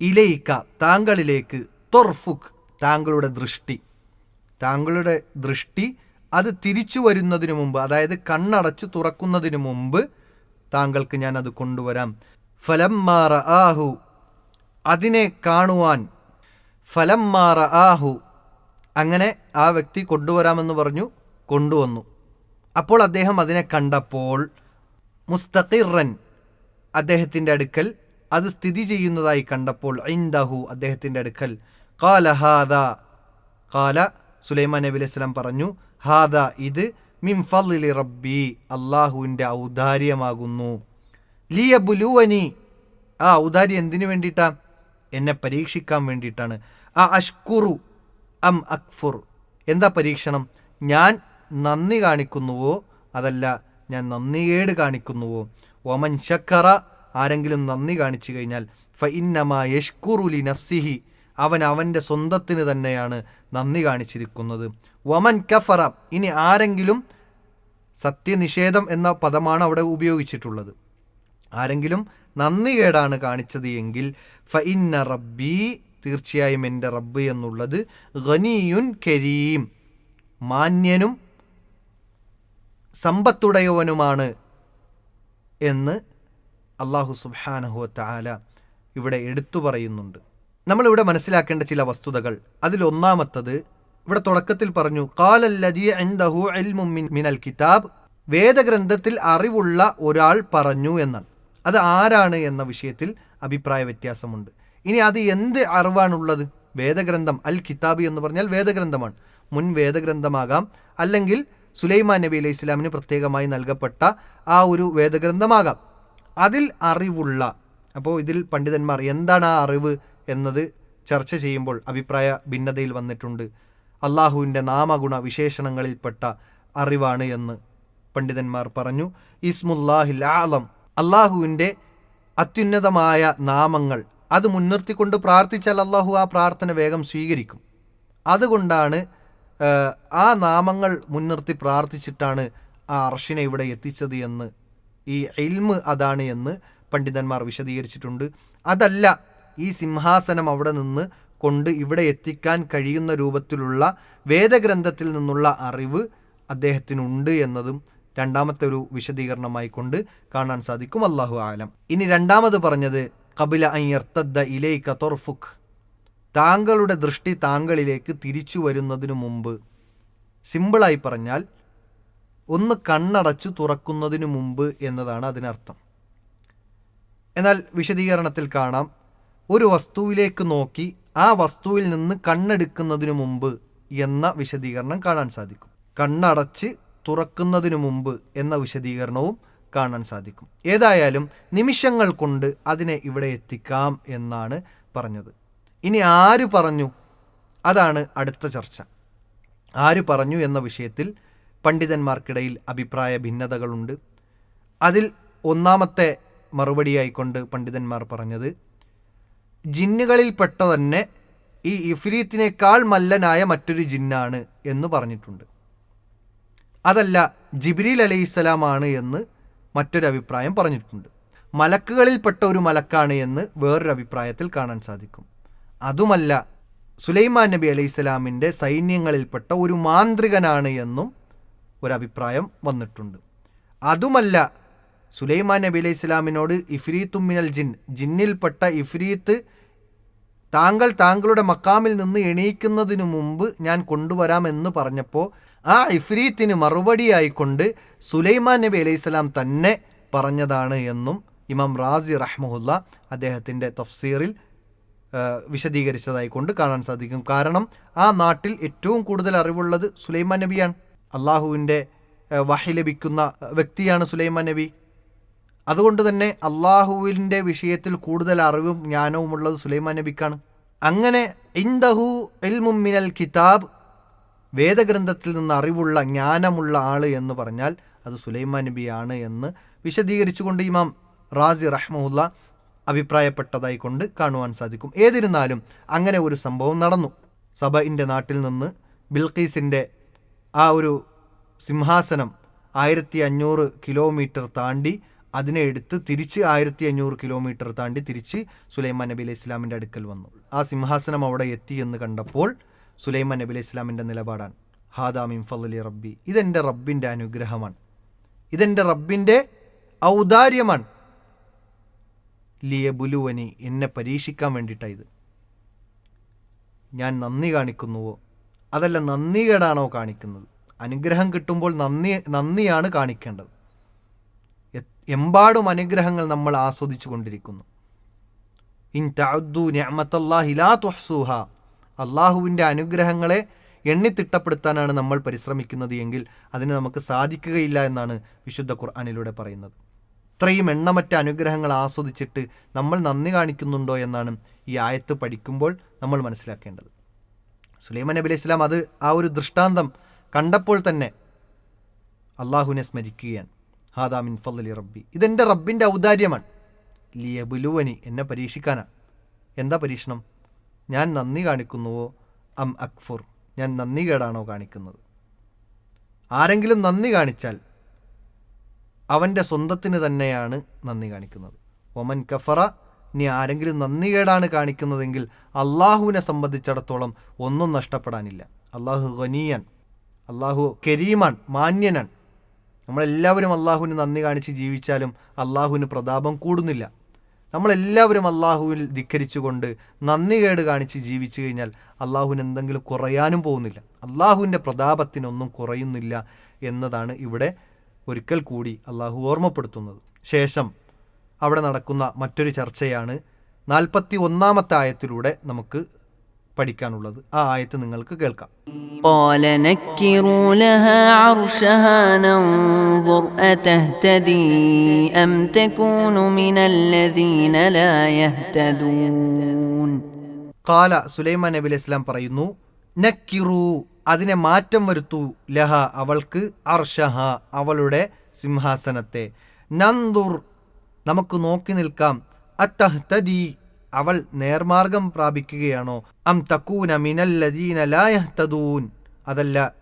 ഇലയിക്ക താങ്കളിലേക്ക് തൊർഫുക് താങ്കളുടെ ദൃഷ്ടി. താങ്കളുടെ ദൃഷ്ടി അത് തിരിച്ചു വരുന്നതിന് മുമ്പ് അതായത് കണ്ണടച്ച് തുറക്കുന്നതിന് മുമ്പ് താങ്കൾക്ക് ഞാൻ അത് കൊണ്ടുവരാം. ഫലമ്മാറ ആഹു അതിനെ കാണുവാൻ. ഫലമ്മാറ ആഹു അങ്ങനെ ആ വ്യക്തി കൊണ്ടുവരാമെന്ന് പറഞ്ഞു കൊണ്ടുവന്നു. അപ്പോൾ അദ്ദേഹം അതിനെ കണ്ടപ്പോൾ മുസ്തഖിറൻ അദ്ദേഹത്തിന്റെ അടുക്കൽ അത് സ്ഥിതി ചെയ്യുന്നതായി കണ്ടപ്പോൾ ഐന്ദഹു അദ്ദേഹത്തിന്റെ അടുക്കൽ കാല ഹാദ. കാല സുലൈമാൻ നബി അലൈഹി സ്വലാം പറഞ്ഞു ഹാദ ഇത് മിം ഫലി റബ്ബി. അള്ളാഹുവിന്റെ ഔദാര്യമാകുന്നു. ലിയ ലിയബുലുവനി. ആ ഔദാര്യം എന്തിനു വേണ്ടിയിട്ടാ? എന്നെ പരീക്ഷിക്കാൻ വേണ്ടിയിട്ടാണ്. ആ അഷ്കുറു അം അക്ഫുർ. എന്താ പരീക്ഷണം? ഞാൻ നന്ദി കാണിക്കുന്നുവോ? അതല്ല ഞാൻ നന്ദികേട് കാണിക്കുന്നുവോ? ഒമൻ ശക്കറ ആരെങ്കിലും നന്ദി കാണിച്ചു കഴിഞ്ഞാൽ ഫ ഇന്നമ യഷ്കുറുലി നഫ്സിഹി. അവൻ അവന്റെ സ്വന്തത്തിന് തന്നെയാണ് നന്ദി കാണിച്ചിരിക്കുന്നത്. വമൻ കഫറ ഇനി ആരെങ്കിലും സത്യനിഷേധം എന്ന പദമാണ് അവിടെ ഉപയോഗിച്ചിട്ടുള്ളത്. ആരെങ്കിലും നന്ദികേടാണ് കാണിച്ചത് എങ്കിൽ ഫ റബ്ബി തീർച്ചയായും എന്റെ റബ്ബ് എന്നുള്ളത് ഖനിയുൻ കരീം മാന്യനും സമ്പത്തുടയവനുമാണ് എന്ന് അള്ളാഹു സുബാനഹുവ താല ഇവിടെ എടുത്തു പറയുന്നുണ്ട്. നമ്മളിവിടെ മനസ്സിലാക്കേണ്ട ചില വസ്തുതകൾ. അതിലൊന്നാമത്തത് ഇവിടെ തുടക്കത്തിൽ പറഞ്ഞു മിനൽ കിതാബ്. വേദഗ്രന്ഥത്തിൽ അറിവുള്ള ഒരാൾ പറഞ്ഞു എന്നാണ്. അത് ആരാണ് എന്ന വിഷയത്തിൽ അഭിപ്രായ വ്യത്യാസമുണ്ട്. ഇനി അത് എന്ത് അറിവാണുള്ളത്? വേദഗ്രന്ഥം അൽ കിതാബ് എന്ന് പറഞ്ഞാൽ വേദഗ്രന്ഥമാണ്. മുൻ വേദഗ്രന്ഥമാകാം അല്ലെങ്കിൽ സുലൈമാൻ നബി അലൈഹി ഇസ്ലാമിന് പ്രത്യേകമായി നൽകപ്പെട്ട ആ ഒരു വേദഗ്രന്ഥമാകാം. അതിൽ അറിവുള്ള അപ്പോൾ ഇതിൽ പണ്ഡിതന്മാർ എന്താണ് ആ അറിവ്? എന്നത് ചർച്ച ചെയ്യുമ്പോൾ അഭിപ്രായ ഭിന്നതയിൽ വന്നിട്ടുണ്ട്. അള്ളാഹുവിന്റെ നാമഗുണ വിശേഷണങ്ങളിൽപ്പെട്ട അറിവാണ് എന്ന് പണ്ഡിതന്മാർ പറഞ്ഞു. ഇസ്മുല്ലാഹിൽ ആലം. അള്ളാഹുവിന്റെ അത്യുന്നതമായ നാമങ്ങൾ അത് മുൻനിർത്തിക്കൊണ്ട് പ്രാർത്ഥിച്ചാൽ അള്ളാഹു ആ പ്രാർത്ഥന വേഗം സ്വീകരിക്കും. അതുകൊണ്ടാണ് ആ നാമങ്ങൾ മുൻനിർത്തി പ്രാർത്ഥിച്ചിട്ടാണ് ആ അർഷിനെ ഇവിടെ എത്തിച്ചത് എന്ന്. ഈ ഇൽമ് അതാണ് എന്ന് പണ്ഡിതന്മാർ വിശദീകരിച്ചിട്ടുണ്ട്. അതല്ല ഈ സിംഹാസനം അവിടെ നിന്ന് കൊണ്ട് ഇവിടെ എത്തിക്കാൻ കഴിയുന്ന രൂപത്തിലുള്ള വേദഗ്രന്ഥത്തിൽ നിന്നുള്ള അറിവ് അദ്ദേഹത്തിനുണ്ട് എന്നതും രണ്ടാമത്തെ ഒരു വിശദീകരണമായി കൊണ്ട് കാണാൻ സാധിക്കും. അള്ളാഹു ആലം. ഇനി രണ്ടാമത് പറഞ്ഞത് കപില അയ്യർത്തദ്ദ ഇലൈക തൊർഫുഖ്. താങ്കളുടെ ദൃഷ്ടി താങ്കളിലേക്ക് തിരിച്ചു വരുന്നതിനു മുമ്പ് സിമ്പിളായി പറഞ്ഞാൽ ഒന്ന് കണ്ണടച്ചു തുറക്കുന്നതിനു മുമ്പ് എന്നതാണ് അതിനർത്ഥം. എന്നാൽ വിശദീകരണത്തിൽ കാണാം ഒരു വസ്തുവിലേക്ക് നോക്കി ആ വസ്തുവിൽ നിന്ന് കണ്ണെടുക്കുന്നതിനു മുമ്പ് എന്ന വിശദീകരണം കാണാൻ സാധിക്കും. കണ്ണടച്ച് തുറക്കുന്നതിനു മുമ്പ് എന്ന വിശദീകരണവും കാണാൻ സാധിക്കും. ഏതായാലും നിമിഷങ്ങൾ കൊണ്ട് അതിനെ ഇവിടെ എത്തിക്കാം എന്നാണ് പറഞ്ഞത്. ഇനി ആര് പറഞ്ഞു? അതാണ് അടുത്ത ചർച്ച. ആര് പറഞ്ഞു എന്ന വിഷയത്തിൽ പണ്ഡിതന്മാർക്കിടയിൽ അഭിപ്രായ ഭിന്നതകളുണ്ട്. അതിൽ ഒന്നാമത്തെ മറുപടിയായിക്കൊണ്ട് പണ്ഡിതന്മാർ പറഞ്ഞത് ജിന്നുകളിൽപ്പെട്ട തന്നെ ഈ ഇഫ്രീത്തിനേക്കാൾ മല്ലനായ മറ്റൊരു ജിന്നാണ് എന്ന് പറഞ്ഞിട്ടുണ്ട്. അതല്ല ജിബ്രീൽ അലൈഹിസ്സലാമാണ് എന്ന് മറ്റൊരു അഭിപ്രായം പറഞ്ഞിട്ടുണ്ട്. മലക്കുകളിൽപ്പെട്ട ഒരു മലക്കാണ് എന്ന് വേറൊരു അഭിപ്രായത്തിൽ കാണാൻ സാധിക്കും. അതുമല്ല സുലൈമാൻ നബി അലൈഹിസ്സലാമിന്റെ സൈന്യങ്ങളിൽപ്പെട്ട ഒരു മാന്ത്രികനാണ് എന്നും ഒരഭിപ്രായം വന്നിട്ടുണ്ട്. അതുമല്ല സുലൈമാൻ നബി അലൈഹി ഇസ്ലാമിനോട് ഇഫ്രീത്തും മിനൽ ജിൻ ജിന്നിൽപ്പെട്ട ഇഫ്രീത്ത് താങ്കൾ താങ്കളുടെ മക്കാമിൽ നിന്ന് എണീക്കുന്നതിനു മുമ്പ് ഞാൻ കൊണ്ടുവരാമെന്ന് പറഞ്ഞപ്പോൾ ആ ഇഫ്രീത്തിന് മറുപടിയായിക്കൊണ്ട് സുലൈമാൻ നബി അലൈഹി സ്വലാം തന്നെ പറഞ്ഞതാണ് എന്നും ഇമാം റാസി റഹ്മുല്ല അദ്ദേഹത്തിന്റെ തഫ്സീറിൽ വിശദീകരിച്ചതായി കൊണ്ട് കാണാൻ സാധിക്കും. കാരണം ആ നാട്ടിൽ ഏറ്റവും കൂടുതൽ അറിവുള്ളത് സുലൈമാൻ നബിയാണ്. അള്ളാഹുവിന്റെ വഹി ലഭിക്കുന്ന വ്യക്തിയാണ് സുലൈമാൻ നബി. അതുകൊണ്ട് തന്നെ അള്ളാഹുവിന്റെ വിഷയത്തിൽ കൂടുതൽ അറിവും ജ്ഞാനവും ഉള്ളത് സുലൈമാൻ നബിക്കാണ്. അങ്ങനെ ഇൻദഹു ഇൽമും മിനൽ കിതാബ് വേദഗ്രന്ഥത്തിൽ നിന്ന് അറിവുള്ള ജ്ഞാനമുള്ള ആൾ എന്ന് പറഞ്ഞാൽ അത് സുലൈമാൻ നബിയാണ് എന്ന് വിശദീകരിച്ചുകൊണ്ട് ഇമാം റാസി റഹ്മുല്ല അഭിപ്രായപ്പെട്ടതായി കൊണ്ട് കാണുവാൻ സാധിക്കും. ഏതിരുന്നാലും അങ്ങനെ ഒരു സംഭവം നടന്നു. സബയിന്റെ നാട്ടിൽ നിന്ന് ബിൽക്കീസിന്റെ ആ ഒരു സിംഹാസനം ആയിരത്തി അഞ്ഞൂറ് കിലോമീറ്റർ താണ്ടി അതിനെ എടുത്ത് തിരിച്ച് ആയിരത്തി അഞ്ഞൂറ് കിലോമീറ്റർ താണ്ടി തിരിച്ച് സുലൈമാൻ നബി അലൈഹി ഇസ്ലാമിന്റെ അടുക്കൽ വന്നു. ആ സിംഹാസനം അവിടെ എത്തി എന്ന് കണ്ടപ്പോൾ സുലൈമാൻ നബി അലൈഹി ഇസ്ലാമിന്റെ നിലപാടാണ്. ഹാദാമിൻ ഫലി റബ്ബി. ഇതെന്റെ റബ്ബിന്റെ അനുഗ്രഹമാണ്. ഇതെന്റെ റബ്ബിന്റെ ഔദാര്യമാണ്. ലിയ ബുലുവനി എന്നെ പരീക്ഷിക്കാൻ വേണ്ടിയിട്ടാണ് ഇത്. ഞാൻ നന്ദി കാണിക്കുന്നുവോ? അതല്ല നന്ദികേടാണോ കാണിക്കുന്നത്? അനുഗ്രഹം കിട്ടുമ്പോൾ നന്ദി നന്ദിയാണ് കാണിക്കേണ്ടത്. എമ്പാടും അനുഗ്രഹങ്ങൾ നമ്മൾ ആസ്വദിച്ചു കൊണ്ടിരിക്കുന്നു ഇൻ തഅദ്ദു നിഅമത്തല്ലാഹി ലാ തുഹ്സൂഹ. അള്ളാഹുവിന്റെ അനുഗ്രഹങ്ങളെ എണ്ണിത്തിട്ടപ്പെടുത്താനാണ് നമ്മൾ പരിശ്രമിക്കുന്നത് എങ്കിൽ അതിന് നമുക്ക് സാധിക്കുകയില്ല എന്നാണ് വിശുദ്ധ ഖുർആാനിലൂടെ പറയുന്നത്. ഇത്രയും എണ്ണമറ്റ അനുഗ്രഹങ്ങൾ ആസ്വദിച്ചിട്ട് നമ്മൾ നന്ദി കാണിക്കുന്നുണ്ടോ എന്നാണ് ഈ ആയത്ത് പഠിക്കുമ്പോൾ നമ്മൾ മനസ്സിലാക്കേണ്ടത്. സുലൈമാൻ നബി അലൈഹി ഇസ്ലാം അത് ആ ഒരു ദൃഷ്ടാന്തം കണ്ടപ്പോൾ തന്നെ അള്ളാഹുവിനെ സ്മരിക്കുകയാണ്. ഹാദാമിൻ ഫലി റബ്ബി. ഇതെന്റെ റബ്ബിന്റെ ഔദാര്യമാണ്. ലിയബുലുവനി എന്നെ പരീക്ഷിക്കാനാ. എന്താ പരീക്ഷണം? ഞാൻ നന്ദി കാണിക്കുന്നുവോ? അം അക്ഫുർ. ഞാൻ നന്ദി കേടാണോ കാണിക്കുന്നത്? ആരെങ്കിലും നന്ദി കാണിച്ചാൽ അവന്റെ സ്വന്തത്തിന് തന്നെയാണ് നന്ദി കാണിക്കുന്നത്. ഒമൻ കഫറ ഇനി ആരെങ്കിലും നന്ദി കേടാണ് കാണിക്കുന്നതെങ്കിൽ അള്ളാഹുവിനെ സംബന്ധിച്ചിടത്തോളം ഒന്നും നഷ്ടപ്പെടാനില്ല. അള്ളാഹു ഗനിയൻ അള്ളാഹു കരീമാൻ മാന്യനാണ്. നമ്മളെല്ലാവരും അള്ളാഹുവിന് നന്ദി കാണിച്ച് ജീവിച്ചാലും അള്ളാഹുവിന് പ്രതാപം കൂടുന്നില്ല. നമ്മളെല്ലാവരും അള്ളാഹുവിൽ ധിക്കരിച്ചുകൊണ്ട് നന്ദി കേട് കാണിച്ച് ജീവിച്ചു കഴിഞ്ഞാൽ അള്ളാഹുവിന് എന്തെങ്കിലും കുറയാനും പോകുന്നില്ല. അള്ളാഹുവിന്റെ പ്രതാപത്തിനൊന്നും കുറയുന്നില്ല എന്നതാണ് ഇവിടെ ഒരിക്കൽ കൂടി അള്ളാഹു ഓർമ്മപ്പെടുത്തുന്നത്. ശേഷം അവിടെ നടക്കുന്ന മറ്റൊരു ചർച്ചയാണ് നാൽപ്പത്തി ഒന്നാമത്തെ ആയത്തിലൂടെ നമുക്ക് പഠിക്കാനുള്ളത് ആ ആയത്ത് നിങ്ങൾക്ക് കേൾക്കാം قال نكروا لها عرشها ننظر أتهتدي أم تكون من الذين لا يهتدون കാല സുലൈമാൻ നബി അലൈഹി ഇസ്ലാം പറയുന്നു നക്കിറു അതിനെ മാറ്റം വരുത്തു ലഹ അവൾക്ക് അർഷഹ അവളുടെ സിംഹാസനത്തെ നന്ദുർ നമുക്ക് നോക്കി നിൽക്കാം അത്തഹ്തദി അവൾ നേർമാർഗം പ്രാപിക്കുകയാണോ? അം തക്കൂന മിനല്ലദീന ലായഹ്തദൂൻ അതല്ല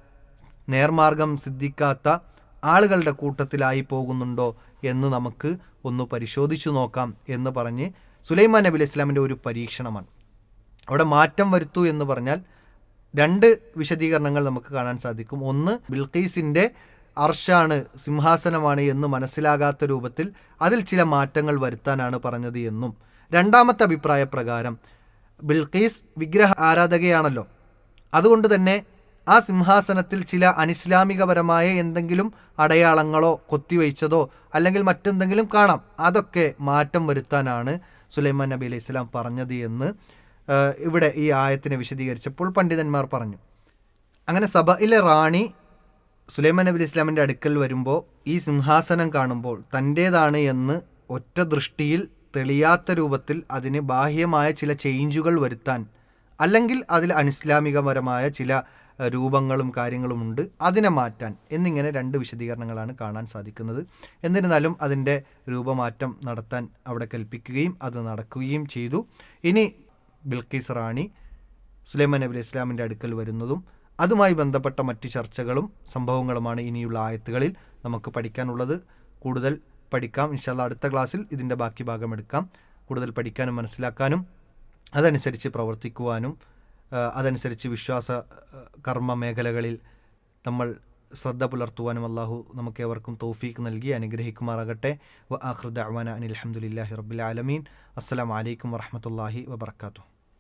നേർമാർഗം സിദ്ധിക്കാത്ത ആളുകളുടെ കൂട്ടത്തിലായി പോകുന്നുണ്ടോ എന്ന് നമുക്ക് ഒന്ന് പരിശോധിച്ചു നോക്കാം എന്ന് പറഞ്ഞ് സുലൈമാൻ നബി ഇസ്ലാമിന്റെ ഒരു പരീക്ഷണമാണ്. അവിടെ മാറ്റം വരുത്തു എന്ന് പറഞ്ഞാൽ രണ്ട് വിശദീകരണങ്ങൾ നമുക്ക് കാണാൻ സാധിക്കും. ഒന്ന് ബിൽഖീസിന്റെ അർഷാണ് സിംഹാസനമാണ് എന്ന് മനസ്സിലാകാത്ത രൂപത്തിൽ അതിൽ ചില മാറ്റങ്ങൾ വരുത്താനാണ് പറഞ്ഞത് എന്നും. രണ്ടാമത്തെ അഭിപ്രായ പ്രകാരം ബിൽഖീസ് വിഗ്രഹ ആരാധകയാണല്ലോ. അതുകൊണ്ട് തന്നെ ആ സിംഹാസനത്തിൽ ചില അനിസ്ലാമികപരമായ എന്തെങ്കിലും അടയാളങ്ങളോ കൊത്തിവെച്ചതോ അല്ലെങ്കിൽ മറ്റെന്തെങ്കിലും കാണാം. അതൊക്കെ മാറ്റം വരുത്താനാണ് സുലൈമാൻ നബി അലൈഹി സ്വലാം പറഞ്ഞത് എന്ന് ഇവിടെ ഈ ആയത്തിനെ വിശദീകരിച്ചപ്പോൾ പണ്ഡിതന്മാർ പറഞ്ഞു. അങ്ങനെ സഭയിലെ റാണി സുലൈമാൻ നബി ഇസ്ലാമിന്റെ അടുക്കൽ വരുമ്പോൾ ഈ സിംഹാസനം കാണുമ്പോൾ തന്റേതാണ് എന്ന് ഒറ്റ ദൃഷ്ടിയിൽ തെളിയാത്ത രൂപത്തിൽ അതിന് ബാഹ്യമായ ചില ചേഞ്ചുകൾ വരുത്താൻ അല്ലെങ്കിൽ അതിൽ അനിസ്ലാമികപരമായ ചില രൂപങ്ങളും കാര്യങ്ങളുമുണ്ട് അതിനെ മാറ്റാൻ എന്നിങ്ങനെ രണ്ട് വിശദീകരണങ്ങളാണ് കാണാൻ സാധിക്കുന്നത്. എന്നിരുന്നാലും അതിന്റെ രൂപമാറ്റം നടത്താൻ അവിടെ കൽപ്പിക്കുകയും അത് നടക്കുകയും ചെയ്തു. ഇനി ബിൽക്കീസ് റാണി സുലൈമാൻ നബി ഇസ്ലാമിന്റെ അടുക്കൽ വരുന്നതും അതുമായി ബന്ധപ്പെട്ട മറ്റു ചർച്ചകളും സംഭവങ്ങളുമാണ് ഇനിയുള്ള ആയത്തുകളിൽ നമുക്ക് പഠിക്കാനുള്ളത്. കൂടുതൽ പഠിക്കാം. ഇൻഷാല്ല അടുത്ത ക്ലാസ്സിൽ ഇതിന്റെ ബാക്കി ഭാഗം എടുക്കാം. കൂടുതൽ പഠിക്കാനും മനസ്സിലാക്കാനും അതനുസരിച്ച് പ്രവർത്തിക്കുവാനും അതനുസരിച്ച് വിശ്വാസ കർമ്മ മേഖലകളിൽ നമ്മൾ ശ്രദ്ധ പുലർത്തുവാനും അള്ളാഹു നമുക്ക് ഏവർക്കും തൗഫീക്ക് നൽകി അനുഗ്രഹിക്കുമാറാകട്ടെ. വ ആഹൃദ് അവാന അനിൽ അഹമ്മദില്ലാഹി റബ്ബിൽ ആലമീൻ. അസ്സലാം വലൈക്കും വറഹമത്തല്ലാഹി വബർക്കാത്തു